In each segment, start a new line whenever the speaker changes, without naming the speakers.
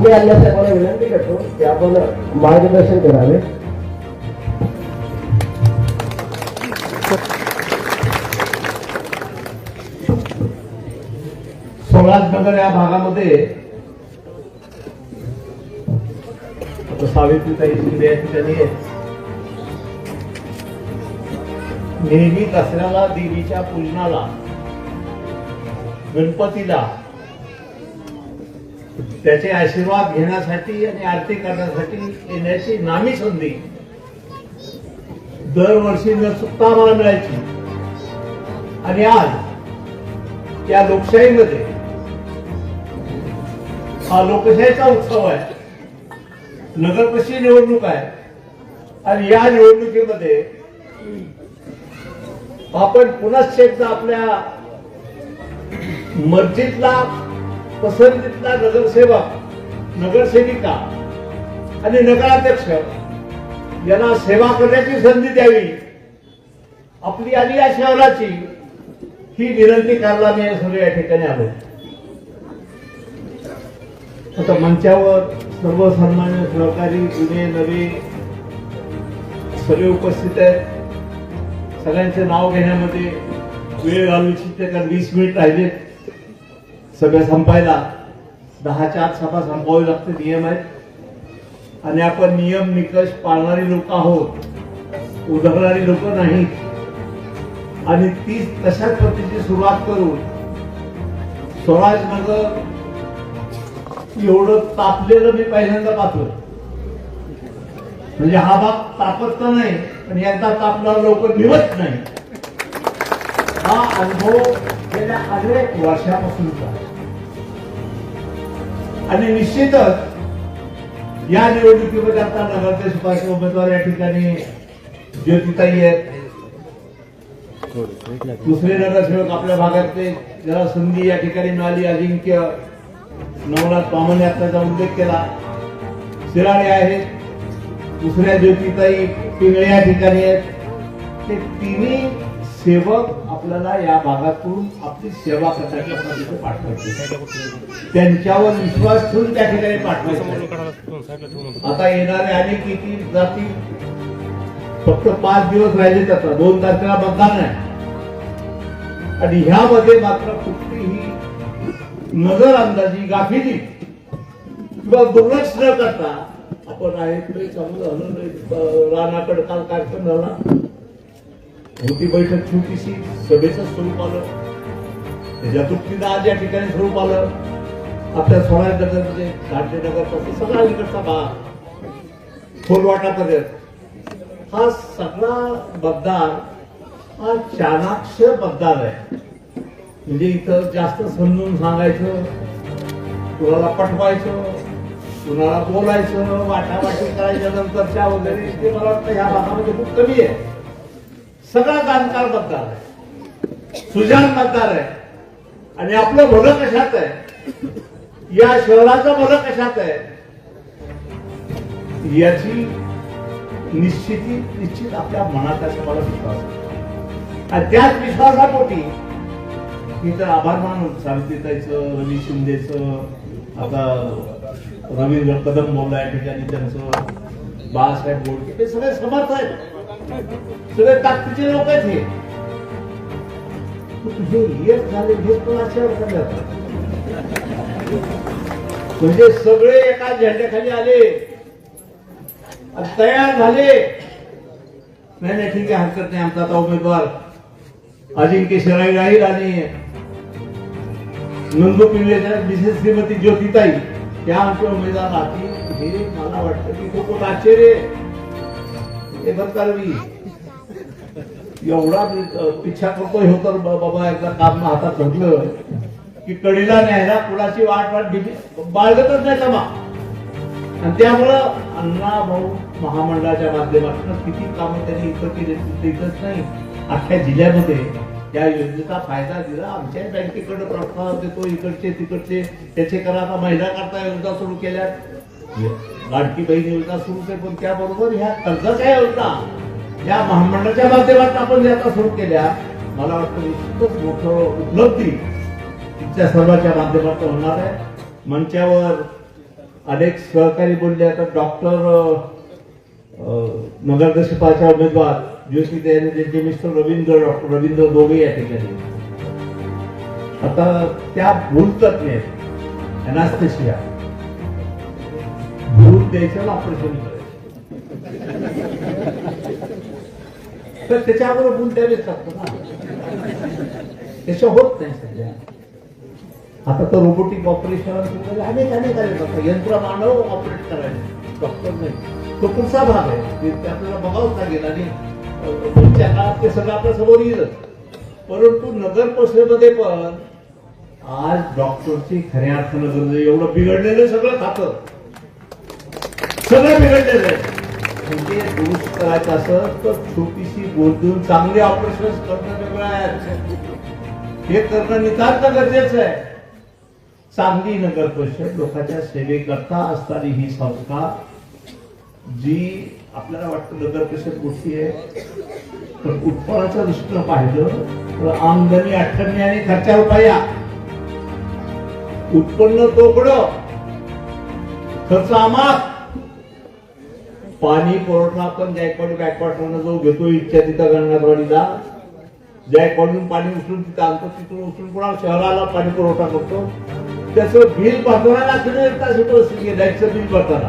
आम्ही अण्णासाहेबांना विनंती करतो की आपण मार्गदर्शन करावे.
सोलासनगर या भागामध्ये सावित्रीताई शिंदे या ठिकाणी नेहमी दसऱ्याला देवीच्या पूजनाला गणपतीला त्याचे आशीर्वाद घेण्यासाठी आणि आरती करण्यासाठी येण्याची नामी संधी. दरवर्षी न चुकता मला मिळायची. आणि आज या लोकशाहीमध्ये हा लोकशाहीचा उत्सव आहे. नगरपशी निवडणूक आहे. आणि या निवडणुकीमध्ये आपण पुन्हा एकदा आपल्या मस्जिदला पसंतीतला नगरसेवक नगरसेविका आणि नगराध्यक्ष यांना सेवा करण्याची संधी द्यावी. आपली आणि या शहराची ही विनंती करायला मी सगळे या ठिकाणी आलो. आता मंचावर सर्वसन्मान्य सहकारी जुने नवे सगळे उपस्थित आहेत. सगळ्यांचे नाव घेण्यामध्ये वेळ घालू इच्छिते कारण वीस मिनिट राहिले सगळं संपायला. दहाच्या आत सभा संपवावी लागते नियम आहेत. आणि आपण नियम निकष पाळणारी लोक आहोत. उधळणारी लोक नाहीत आणि ती तशाच पद्धतीची सुरुवात करून स्वराजनगर एवढं तापलेलं मी पहिल्यांदा पाहतो म्हणजे हा भाग तापत तर नाही पण यांचा तापणार लवकर निवत नाही. हा अनुभव गेल्या अनेक वर्षापासूनचा आणि निश्चितच या निवडणुकीमध्ये आता नगराध्यक्षपदाचे उमेदवार या ठिकाणी ज्योतिताई आहेत. दुसरे नगरसेवक आपल्या भागातले ज्याला संधी या ठिकाणी मिळाली. अजिंक्य नवनाथ पामन यात्रेचा उल्लेख केला. शिराळे आहेत दुसऱ्या ज्योतिताई पिंगळे या ठिकाणी आहेत. ते तिन्ही सेवक आपल्याला या भागातून आपली सेवा करण्यासाठी तिथे पाठवायची. त्यांच्यावर विश्वास ठेवून त्या ठिकाणी पाठवायचे. आता येणारे अनेक किती जाती फक्त पाच दिवस राहिले त्याचा. दोन तारखेला मतदान आहे. आणि ह्यामध्ये मात्र कुठलीही नजर अंदाजी गाफिली किंवा दुर्लक्ष न करता आपण आहे ते चांगलं झालं रानाकडे काल कार्यक्रम झाला. मोठी बैठक छोटीशी सभेचं स्वरूप आलं त्याच्या दृष्टीनं आज या ठिकाणी स्वरूप आलं आपल्या सोळा नगर म्हणजे घाटले सगळा इकडचा भाग. खोलवाटापर्यंत हा सगळा मतदार हा चाणाक्ष मतदार आहे. म्हणजे इथं जास्त समजून सांगायचं कुणाला पटवायचं कुणाला बोलायचं वाटावाटी करायच्या नंतरच्या वगैरे ते मला वाटतं ह्या भागामध्ये खूप कमी आहे. सगळा जाणकार मतदार आहे. सुजाण मतदार आहे. आणि आपलं भलं कशात आहे? या शहराचं भलं कशात आहे? याची निश्चिती निश्चित आपल्या मनात असं मला विश्वास आहे. आणि त्याच विश्वासापोटी मी तर आभार मानून सावित्रीताईचं रवी शिंदेचं आता रवींद्र कदम बोलला या ठिकाणी त्यांचं बाळासाहेब बोलके ते सगळे समर्थ आहेत. सगळे ताकदीचे लोक आहेत. हे पण हे झाले हे तुला आश्चर्य म्हणजे सगळे एका झेंड्याखाली आले. तयार झाले. नाही नाही ठीक आहे हरकत नाही आमचा आता उमेदवार. अजिंक्य शिराई राहील आणि नंदू पिंगलेच्या विशेष श्रीमती ज्योतिताई. त्या आमच्या उमेदवार राहतील हे मला वाटतं की खूप मोठं आश्चर्य ते हे बरकारवी एवढा पिछा करतोय हो तर बाबा एकदा काम हातात धरलं की कडीला न्यायला कुणाची वाट वाट भीती बाळगतच नाही जमा आणि त्यामुळं अण्णा भाऊ महामंडळाच्या माध्यमातून किती कामं त्यांनी इथं केली इथंच नाही अख्ख्या जिल्ह्यामध्ये या योजनेचा फायदा दिला. आमच्या बँकेकडे प्रस्ताव देतो इकडचे तिकडचे त्याचे करा आता महिला करता योजना सुरू केल्या लाडकी बहीण योजना सुरूच आहे पण त्याबरोबर ह्या कर्जाच्या योजना या महामंडळाच्या माध्यमातून आपण ज्या सुरू केल्या मला वाटतं खूपच मोठं उपलब्धी तिच्या सर्वांच्या माध्यमातून होणार आहे. मंचावर अनेक सहकारी बोलले आता डॉक्टर नगरदर्शकाच्या उमेदवार ज्योती यांनी त्यांचे मिस्टर रवींद्र डॉक्टर रवींद्र दोघे या ठिकाणी. आता त्या भूलतज्ञ आहेत अनास्थेशिया. द्यायचं ना ऑपरेशन करायचं तर त्याच्यावर गुण द्यावेच लागतो ना. त्याच्या होत नाही सध्या. आता तर रोबोटिक ऑपरेशन अनेक अनेक आले आता यंत्र मानव ऑपरेट करायचे डॉक्टर नाही. तो पुढचा भाग आहे. ते आपल्याला बघावंच लागेल आणि पुढच्या काळात ते सगळं आपल्यासमोर येईलच परंतु नगर परिषदेमध्ये पण आज डॉक्टरची खऱ्या अर्थानं गरज एवढं बिघडलेलं सगळं खातं. सगळं बिघडलेलं आहे. म्हणजे दुरुस्त करायचं असं तर छोटीशी बोल देऊन चांगले ऑपरेशन करणं वेगळं आहे. हे करणं नितांत गरजेचं आहे. चांगली नगर परिषद लोकांच्या सेवेकरता असणारी ही संस्था जी आपल्याला वाटतं नगर परिषद मोठी आहे पण उत्पन्नाच्या दृष्टीनं पाहिलं तर आमदनी अठ्ठ्याण्णव आणि खर्चा रुपया. उत्पन्न तोकडं. खर्च आमात पाणी पुरवठा आपण जायकवाडी बॅकवॉटरनं जो घेतो इच्छा तिथं गंगाधवाडीला जायकवाडून पाणी उचलून तिथं आणतो तिथून उचलून पुन्हा शहराला पाणी पुरवठा करतो. त्याचं बिल भरताना लागतं एक तास परिस्थिती लाईटचं बिल भरताना.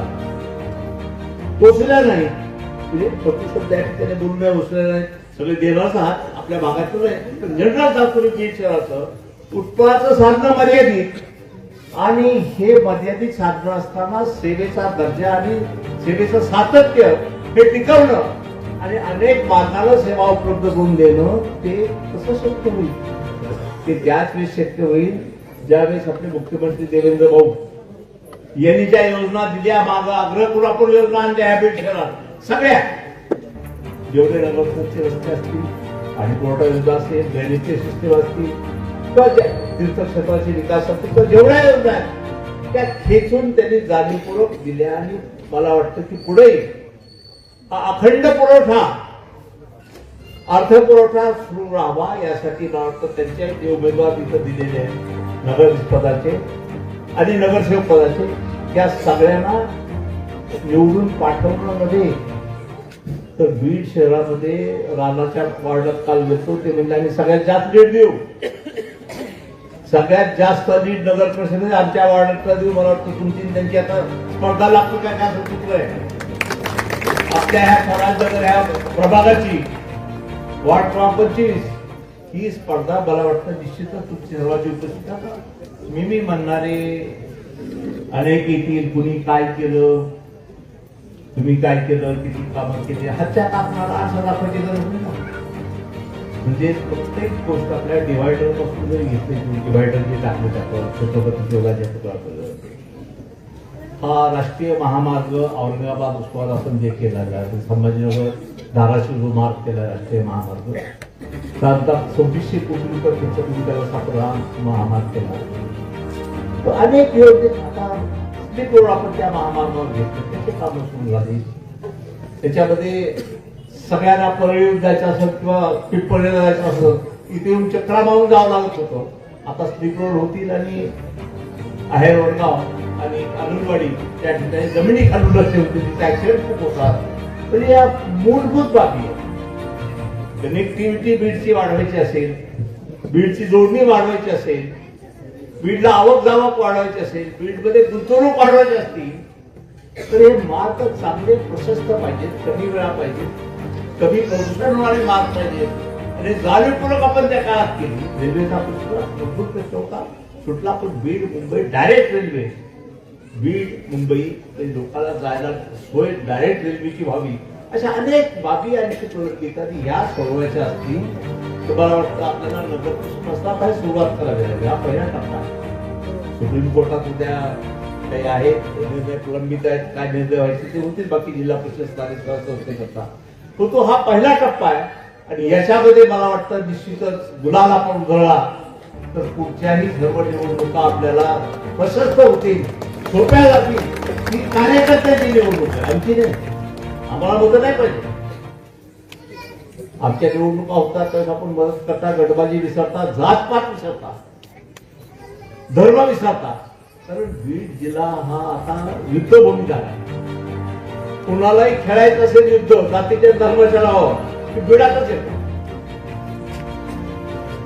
पोचल्या नाही. म्हणजे प्रतिशत त्या बोलून नाही नाही. सगळे देणारच आहात आपल्या भागातच आहे पण जनरल जातो बीड शहराचं उत्पन्नाचं साधनं मर्यादित. आणि हे मर्यादित साधनं असताना सेवेचा दर्जा आणि सेवेचं सातत्य हे टिकवणं आणि अनेक मार्गाला सेवा उपलब्ध करून देणं ते कसं शक्य होईल? ते त्याच वेळेस शक्य होईल ज्यावेळेस आपले मुख्यमंत्री देवेंद्र भाऊ यांनी ज्या योजना दिल्या माझा आग्रह करून आपण योजना आणल्या हॅबिट शहरात सगळ्या. जेवढे नगरचे रस्ते असतील आणि पुरवठा योजना असेल ड्रेनेजचे सिस्टीम असतील किंवा तीर्थक्षेत्राचे विकास असतील जेवढ्या योजना आहेत त्या खेचून त्यांनी जाणीवपूर्वक दिल्या आणि मला वाटतं की पुढे हा अखंड पुरवठा अर्थपुरवठा सुरू राहावा यासाठी मला वाटतं त्यांचे जे उमेदवार तिथं दिलेले आहेत नगर पदाचे आणि नगरसेवक पदाचे या सगळ्यांना निवडून पाठवण्यामध्ये तर बीड शहरामध्ये रानाच्या वार्डात काल घेतो ते म्हणजे आम्ही सगळ्यात जास्त भेट देऊ. सगळ्यात जास्त लीड नगर परिषदेने आमच्या वार्डातला देऊ मला वाटतं तुमची त्यांची आता स्पर्धा लागतो काय? काय असं चुकलंय? आपल्या ह्या कराडनगर ह्या प्रभागाची वार्ड क्रमांक पंचवीस ही स्पर्धा मला वाटतं निश्चितच तुमची सर्वांची उपस्थित मी मी म्हणणारे अनेक येतील कुणी काय केलं तुम्ही काय केलं किती कामं केली हातच्या कापणारा असं दाखवायची गरज नाही म्हणजे प्रत्येक गोष्ट आपल्या डिवायडरपासून जरी घेतली डिवायडर जे टाकलं जातं छत्रपती योगाच्या पुतळ्याकडं हा राष्ट्रीय महामार्ग औरंगाबाद उस्मानाबाद जे केला जातो संभाजीनगर धाराशिव जो मार्ग केला राष्ट्रीय महामार्ग. त्यानंतर सव्वीसशे कोटी रुपये खर्च करून त्याला सापडा महामार्ग केला. तर अनेक योजने आता स्लिप रोड आपण त्या महामार्गावर घेतले. त्याचे कामं सुरू झाली त्याच्यामध्ये सगळ्यांना परळी जायचं असं किंवा पिंपळेला जायचं असं इथे येऊन चक्रा मारून जावं लागत होतं. आता स्लिप रोड होतील आणि आहेर वडगाव आणि आनंदवाडी त्या ठिकाणी जमिनी खालून रस्ते होते तिथे ऍक्सिडेंट खूप होतात तर या मूलभूत बाबी कनेक्टिव्हिटी बीडची वाढवायची असेल बीडची जोडणी वाढवायची असेल बीडला आवक जावक वाढवायची असेल बीडमध्ये गुंतवणूक वाढवायची असतील तर हे मार्ग चांगले प्रशस्त पाहिजेत कमी वेळा पाहिजेत. कमी प्रदूषण होणारे मार्ग पाहिजेत आणि जाणीवपूर्वक आपण त्या काळात केली रेल्वेचा प्रश्न सुटला पण बीड मुंबई डायरेक्ट रेल्वे बीड मुंबई लोकांना जायला सोय डायरेक्ट रेल्वेची व्हावी अशा अनेक बाबी आणखी प्रवृत्ती येतात आणि ह्या सोडवायच्या असतील तर मला वाटतं आपल्याला नगर परिषद सुरुवात करावी लागेल हा। पहिला टप्पा सुप्रीम कोर्टात उद्या काही आहेत निर्णय प्रलंबित आहेत काय निर्णय व्हायचे ते होतील बाकी जिल्हा परिषद स्थानिक संस्थेकरता तो तो हा पहिला टप्पा आहे. आणि याच्यामध्ये मला वाटतं निश्चितच गुलाल आपण उधळला तर कुठच्याही सर्व निवडणुका आपल्याला प्रशस्त होतील सोप्या जातील ही कार्यकर्त्याची निवडणूक आहे. आमची नाही. आम्हाला मदत नाही पाहिजे. आमच्या निवडणुका होतात तर आपण मदत करता गटबाजी विसरता जातपात विसरता धर्म विसरता. कारण बीड जिल्हा हा आता युद्धभूमी झाला कुणालाही खेळायचं असेल युद्ध जातीच्या धर्माच्या नावावर हो, की बिडातच येतो.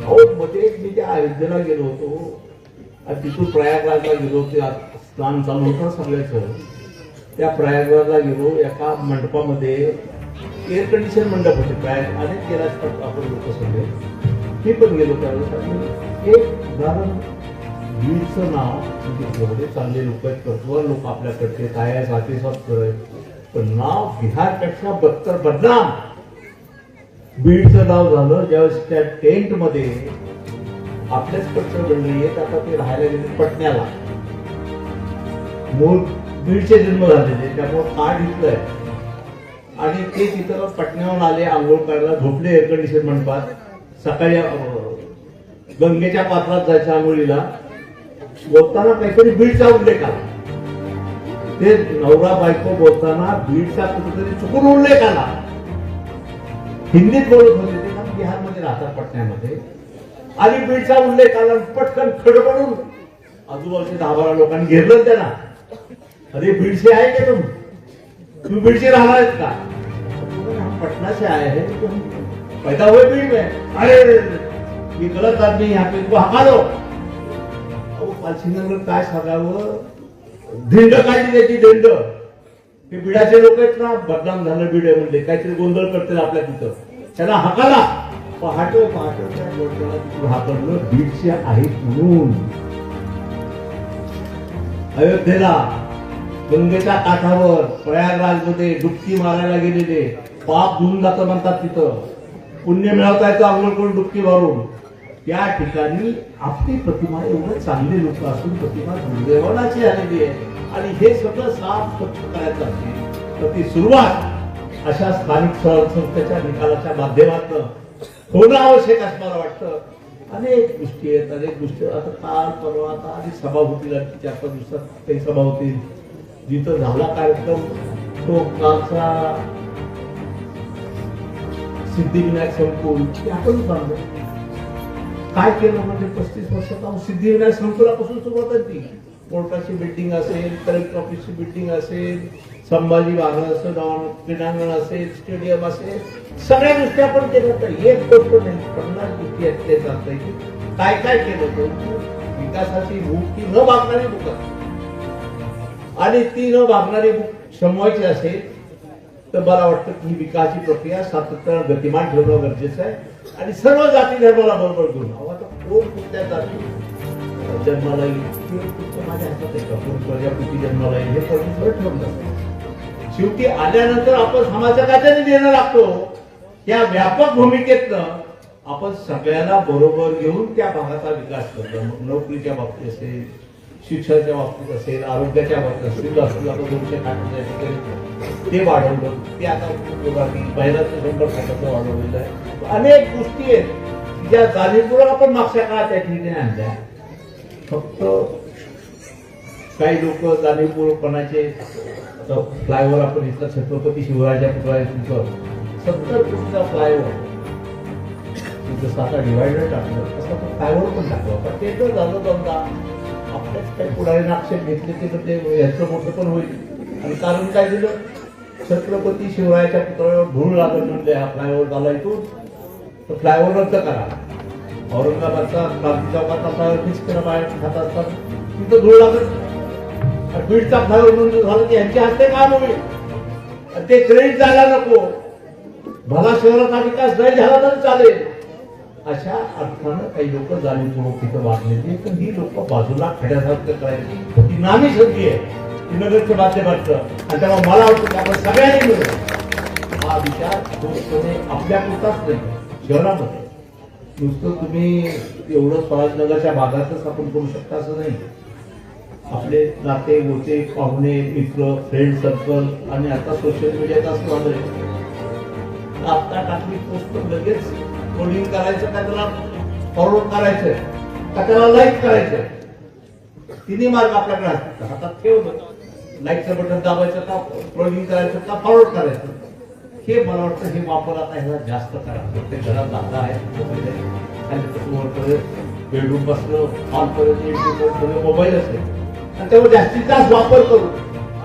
अहो मध्ये मी त्या अयोध्येला गेलो होतो. तिथून प्रयागराजला गेलो ते स्नान चालू होतं सगळ्याचं त्या प्रयागराजला गेलो एका मंडपामध्ये एअर कंडिशन मंडप होते प्रयाग अनेक केला आपण लोक सगळे मी पण गेलो त्यावेळेस एक उदाहरण वीरचं नाव म्हणजे एवढे चांगले लोक आहेत कर्तव्य लोक आपल्याकडचे काय आहे साथीसाथ करत पण नाव बिहारपेक्षा बत्तर बदनाम. बीडचं नाव झालं ज्यावेळेस त्या टेंटमध्ये आपल्याच पक्ष मंडळी येत आता ते राहायला गेले पटण्याला. मूळ बीडचे जन्म झालेले त्यामुळे कार्ड इथलंय आणि ते तिथं पटण्याहून आले आंघोळ करायला झोपले एअर कंडिशन मंडपात. सकाळी गंगेच्या पात्रात जायच्या आंघोळीला. बोलताना काहीतरी बीडचा उल्लेख आला. ते नवरा बायको बोलताना बीडचा कुठेतरी चुकून उल्लेख आला हिंदीत बोलत होते ते ना बिहारमध्ये राहतात पटण्यामध्ये. आणि बीडचा उल्लेख आला पटकन खडबडून आजूबाजूच्या दहा बारा लोकांनी घेरलं त्यांना अरे बीडचे आहे का तुम्ही? तुम्ही बीडचे राहणार आहेत का? पटनाचे आहे पैदा हुए बीड में. अरे मी गलत आदमी यहाँ पे इनको हका दो अहो पालसिंगांवर काय सांगावं? धिंड काढली त्याची धिंड हे बिडाचे लोक आहेत ना बदनाम झालं बिड म्हणजे काहीतरी गोंधळ करतील आपल्या तिथं. त्यांना हकाला. पहाटो पहाटे त्या लोकांना बीडचे आहेत म्हणून. अयोध्येला गंगेच्या काठावर प्रयागराजमध्ये डुबकी मारायला गेलेले. पाप धुवून जातं म्हणतात तिथं. पुण्य मिळवता येतं आंघोळ करून डुबकी मारून. त्या ठिकाणी आपली प्रतिमा एवढं चांगली लोक असून प्रतिमा दुर्दैवाची आलेली आहे. आणि हे सगळं साफ स्वच्छ करायचं असते तर ती सुरुवात अशा स्थानिक स्वराज्य संस्थेच्या निकालाच्या माध्यमातून होणं आवश्यक असं मला वाटतं. अनेक गोष्टी आहेत अनेक गोष्टी. आता काल परवा आता आणि सभा होतील आणखी चार पाच दिवसात काही सभा होतील. जिथं झाला कार्यक्रम तो कालचा सिद्धिविनायक संकुल ते आपण बांधतो काय केलं म्हणजे पस्तीस वर्षात सिद्धिविनायक संकुलापासून सुरुवात आहे ती. कोर्टाची बिल्डिंग असेल कलेक्टर ऑफिसची बिल्डिंग असेल संभाजी महाराज असेल क्रीडांगण असेल स्टेडियम असेल सगळ्या गोष्टी आपण केल्या तर एक गोष्ट नाही पन्नास गोष्टी आहेत ते चालतंय की काय काय केलं तर विकासाची भूक ती न भागणारी भूक आणि ती न भागणारी भूक समवायची असेल तर मला वाटतं की ही विकासाची प्रक्रिया सातत्यानं गतिमान ठेवणं गरजेचं आहे. आणि सर्व जाती धर्माला बरोबर घेऊन. आता कोण कुठल्या जाती? जन्माला येईल. फक्त माझ्या हातात आहे का कोण प्रजापती जन्माला येईल. हे परमेश्वर ठेवलं शेवटी आल्यानंतर आपण समाजाच्या देणं लागतो या व्यापक भूमिकेतनं आपण सगळ्यांना बरोबर घेऊन त्या भागाचा विकास करतो. मग नोकरीच्या बाबतीत असेल शिक्षणाच्या बाबतीत असेल आरोग्याच्या बाबतीत असेल असतील आता दोनशे खाटाच्या ठिकाणी ते वाढवलं. ते आता उपयोगात येईल महिलाचं शंभर खाटाचं वाढवलेलं आहे. अनेक गोष्टी आहेत. ज्या जाणीवपूर्वक आपण मागच्या काळात त्या ठिकाणी आणल्या. फक्त काही लोक जाणीवपूर्वकपणाचे फ्लायओव्हर आपण इथला छत्रपती शिवराजा पुतळा आहे. तुमचं सत्तर कोटीचा फ्लायओव्हर. तुमचं आता डिवायडर टाकलं. असं फ्लायओव्हर पण टाकलं पण ते जर झालं समजा काही पुढारीने आक्षेप घेतले ते तर ते याचं मोठं पण होईल. आणि कारण काय दिलं? छत्रपती शिवरायाच्या पुतळ्यावर धूळ लागत म्हणजे हा फ्लायओव्हर झाला इथून. तर फ्लायओव्हर रद्द करा. औरंगाबादचा क्रांती चौकातला फ्लायओव्हर फिक्स करा बाहेर खात असतात तिथं धूळ लागत आणि बीडचा फ्लायओव्हर मंजूर झालं की ह्यांच्या हस्ते काम होईल. आणि ते क्रेडिट जायला नको. भला शहराचा विकास नाही झाला तर चालेल. अशा अर्थानं काही लोक जाणीवपूर्वक तिथं वागलेली तर ही लोक बाजूला खड्यासारखं करायची ती नामी संधी आहे. ती नगरच्या माध्यमातलं. आणि तेव्हा मला वाटतं की आपण सगळ्यांनी मिळून हा विचार ठोसपणे आपल्या पुरताच नाही शहरामध्ये नुसतं तुम्ही एवढं स्वराजनगरच्या भागातच आपण करू शकता असं नाही. आपले नाते गोते पाहुणे मित्र फ्रेंड सर्कल आणि आता सोशल मीडियाचा असं आता टाकली पोस्ट लगेच ट्रोलिंग करायचं का त्याला? फॉरवर्ड करायचंय. का त्याला लाईक करायचंय? तिन्ही मार्ग आपल्याकडे असतात हातात ठेवलं लाईकचं बटन दाबायचं का? ट्रोलिंग करायचं का? फॉरवर्ड करायचं. हे मला वाटतं हे वापर आता ह्याला जास्त करा. प्रत्येक घरात जागा आहे. आणि त्याच्यावर बेडरूम बसलं हॉलपर्यंत सगळं मोबाईल असेल आणि त्यामुळे जास्तीत जास्त वापर करू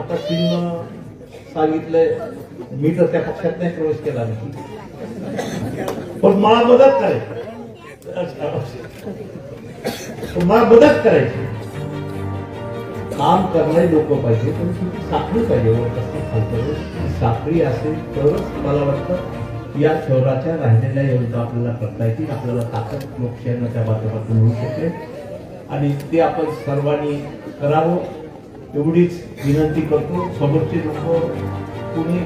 आता सिंग सांगितलंय. मी तर त्या पक्षात नाही प्रवेश केला. नाही पण मला मदत करायची. मला मदत करायची. काम करणारे लोक पाहिजे पण तुमची साखळी पाहिजे. साखळी असेल तरच मला वाटतं या शहराच्या राहिलेल्या योजना आपल्याला करता येतील. आपल्याला ताकद लोकशाहीच्या माध्यमातून मिळू शकेल. आणि ते आपण सर्वांनी करावं. एवढीच विनंती करतो. समोरचे लोक कुणी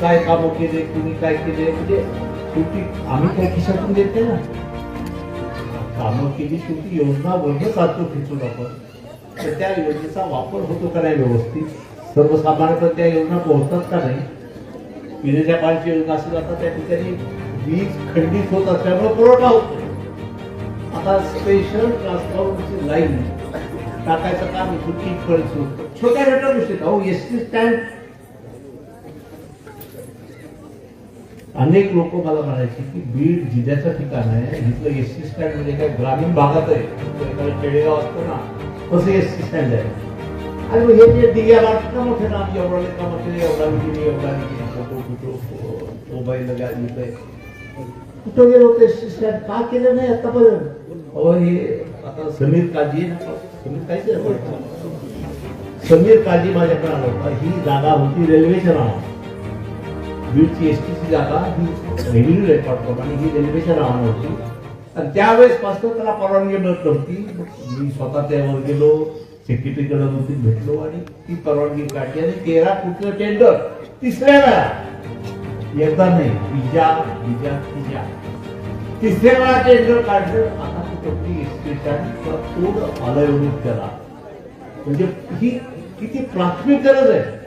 काय कामं केले कुणी काय केले? म्हणजे शेवटी आम्ही काय खिशातून देते ना. कामं केली शेवटी योजना वर्ग चालतो खिचून आपण. तर त्या योजनेचा वापर होतो का नाही व्यवस्थित? सर्वसामान्यपर्यंत त्या योजना पोहोचतात का नाही? पिण्याच्या पाण्याची योजना असेल आता त्या ठिकाणी वीज खंडित होत असल्यामुळे पुरवठा होतो. आता स्पेशल ट्रान्सफॉर्मरची लाईन टाकायचं काम सुट्टी छोट्या छोट्या गोष्टी अहो एस टी स्टँड अनेक लोक मला म्हणायचे की बीड जिल्ह्याचं ठिकाण आहे इथलं एस टी स्टँड म्हणजे काय? ग्रामीण भागात आहे. एखादं खेडेगाव असतं ना तसं एस टी स्टँड आहे. आणि मग हे जे दिग्या वाटतं मोठे ना एवढा काम केले एवढा विकेली एवढा विकेली फोटो फोटो मोबाईल लिहिलंय कुठं गेलो ते एस टी स्टँड का केलं नाही आतापर्यंत? अहो हे आता समीर काजी समीर काजी समीर काजी माझ्याकडे आला होता. ही जागा होती रेल्वेच्या नावावर. बीडची एस टीची जागा ही रेव्हेन्यू रेकॉर्ड आणि ही रेल्वेच्या नावानं होती आणि त्यावेळेसपासून त्याला परवानगी मिळत नव्हती. मी स्वतः त्यावर गेलो सेक्रेटरीकडे दोन भेटलो आणि ती परवानगी काढली. आणि तेरा कुठलं टेंडर तिसऱ्या वेळा. एकदा नाही तिजा तिजा तिजा तिसऱ्या वेळा टेंडर काढलं. आता ती कुठली एस टी थोडं आलं केला म्हणजे ही किती प्राथमिक गरज आहे.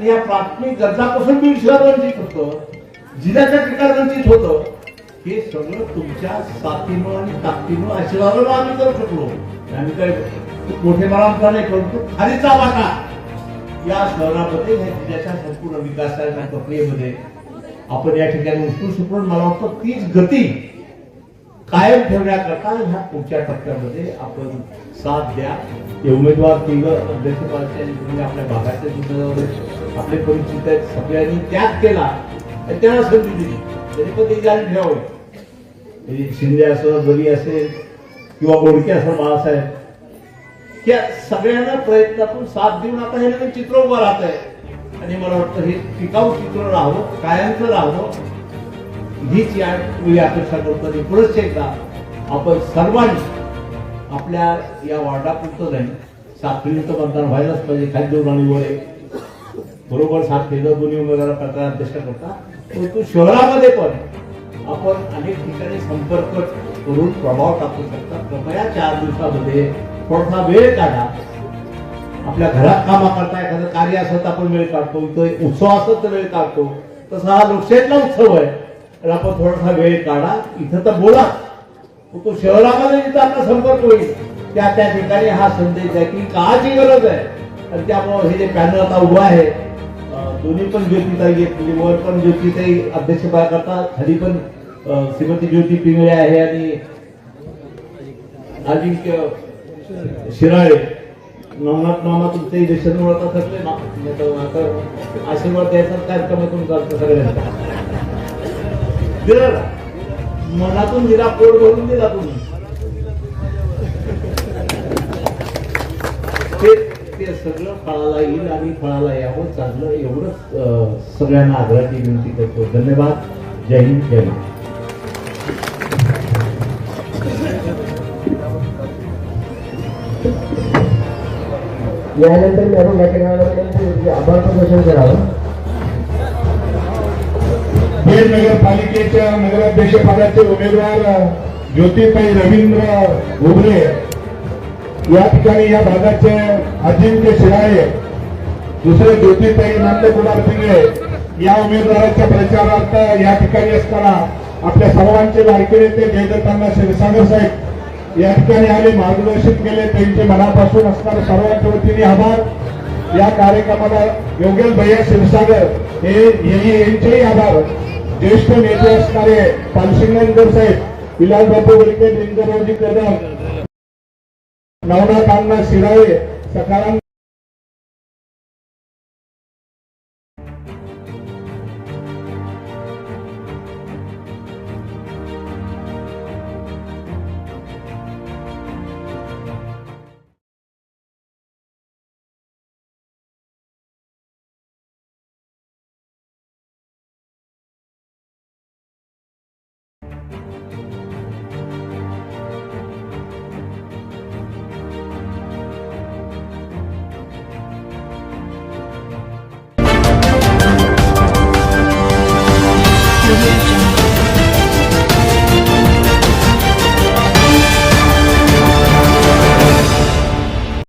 आणि या प्राथमिक गरजापासून मी शहर वंचित होतं जिल्ह्याच्या ठिकाण वंचित होतं. हे सगळं तुमच्या साथीनं आणि ताकदीनं आशीर्वादानं आम्ही करू शकलो. आम्ही काय मोठे मला नाही करतो खालीचा वाटा या शहरामध्ये या जिल्ह्याच्या संपूर्ण विकासाच्या प्रक्रियेमध्ये आपण या ठिकाणी उत्कृष्ट करून मला वाटतं तीच गती कायम ठेवण्याकरता ह्या पुढच्या टप्प्यामध्ये आपण साथ द्या. हे उमेदवार तिघ अध्यक्षपदाचे आणि तुम्ही आपल्या भागाचे सुद्धा आपले परिचित आहेत सगळ्यांनी त्याग केला तर त्यांना संधी दिली. तरी पण ते जाण ठेवावे. म्हणजे शिंदे असो जरी असेल किंवा बोडके असो बाळासाहेब. या सगळ्यांना प्रयत्नातून साथ देऊन आता हे नवीन चित्र उभं राहत आहे आणि मला वाटतं हे टिकाऊ चित्र राहावं कायमचं राहावं. हीच या वेळी अपेक्षा करतो आणि पुढंच एकदा आपण सर्वांनी आपल्या या वार्डापुरतं नाही साखळीचं मतदान व्हायलाच पाहिजे खाद्य दोन बरोबर साथ दोन्ही उमेदवार प्रकार अध्यक्ष करता परंतु शहरामध्ये पण आपण अनेक ठिकाणी संपर्क करून प्रभाव टाकू शकता कृपया चार दिवसामध्ये थोडासा वेळ काढा. आपल्या घरात कामा करता एखादं कार्य असत आपण वेळ काढतो. इथं उत्सव असत तर वेळ काढतो. तसा हा लोकशाहीतला उत्सव आहे. तर आपण थोडासा वेळ काढा. इथं तर बोला. तो शहरामध्ये जिथं आपला संपर्क होईल त्या त्या ठिकाणी हा संदेश आहे की काळाची गरज आहे. आणि त्यामुळे हे जे पॅनल आता उभं आहे दोन्ही पण ज्योतिताई आहेत म्हणजे वर पण ज्योतिताई अध्यक्ष करता खाली पण श्रीमती ज्योती पिंगळे आहे आणि अजिंक्य शिराळे. नवनाथ मामा तुमचे इलेक्शन ओळखत असले ना आता आशीर्वाद द्यायचा कार्यक्रम तुमचा सगळ्यांना दिला मनातून दिला पोट भरून दिला तुम्ही. ते सगळं फळाला येईल आणि फळाला यावं चांगलं एवढंच सगळ्यांना आग्रहाची विनंती करतो धन्यवाद. जय हिंद जय महाराष्ट्र
यानंतर मी या ठिकाणी आभार प्रदर्शन करावं.
बीड नगरपालिकेच्या नगराध्यक्षपदाचे उमेदवार ज्योतिताई रवींद्र घुबरे या ठिकाणी या भागाचे अजिंक्य शिराळे दुसरे ज्योतिताई नंदकुमार पिंगळे. या उमेदवाराच्या प्रचारार्थ या ठिकाणी असताना आपल्या सर्वांचे लाडके नेते जयदत्तांना क्षीरसागर साहेब. या ठिकाणी आले मार्गदर्शित केले त्यांचे मनापासून असणारे सर्वांच्या वतीने आभार. या कार्यक्रमाला योगेश भैया क्षीरसागर हे- यांचेही आभार. ज्येष्ठ नेते असणारे पालसिंगनकर साहेब विलासबाबू वलके लिंगरावजी कदम नवनाथ अण्णा शिराळे सकाराम